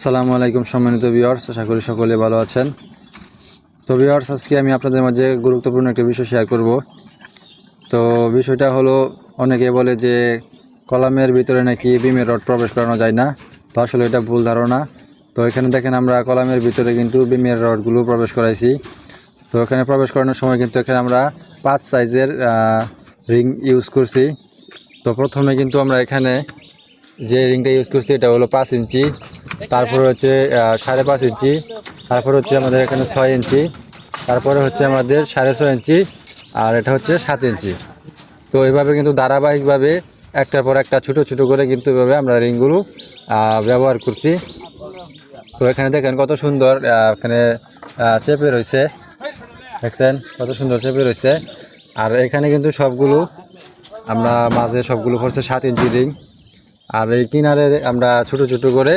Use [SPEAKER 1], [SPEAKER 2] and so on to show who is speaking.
[SPEAKER 1] আসসালামু আলাইকুম সম্মানিত ভিউয়ার্স আশা করি সকলে ভালো আছেন। তো ভিউয়ার্স আজকে আমি আপনাদের মাঝে গুরুত্বপূর্ণ একটা বিষয় শেয়ার করব। তো বিষয়টা হলো, অনেকে বলে যে কলামের ভিতরে নাকি বিমের রড প্রবেশ করানো যায় না। তো আসলে এটা ভুল ধারণা। তো এখানে দেখেন আমরা কলামের ভিতরে কিন্তু বিমের রডগুলো প্রবেশ করাইছি। তো এখানে প্রবেশ করানোর সময় কিন্তু এখানে আমরা পাঁচ সাইজের রিং ইউজ করছি। তো প্রথমে কিন্তু আমরা এখানে যে রিংটা ইউজ করছি এটা হলো পাঁচ ইঞ্চি। তারপরে হচ্ছে সাড়ে পাঁচ ইঞ্চি। তারপরে হচ্ছে আমাদের এখানে ছয় ইঞ্চি। তারপরে হচ্ছে আমাদের সাড়ে ছয় ইঞ্চি। আর এটা হচ্ছে সাত ইঞ্চি। তো এইভাবে কিন্তু ধারাবাহিকভাবে একটার পর একটা ছোটো ছোটো করে কিন্তু এভাবে আমরা রিংগুলো ব্যবহার করছি। তো এখানে দেখেন কত সুন্দর এখানে চেপে রয়েছে। দেখছেন? কত সুন্দর চেপে রয়েছে। আর এখানে কিন্তু সবগুলো আমরা মাঝে সবগুলো পড়ছে সাত ইঞ্চি রিং আর এই কিনারে আমরা ছোট ছোট করে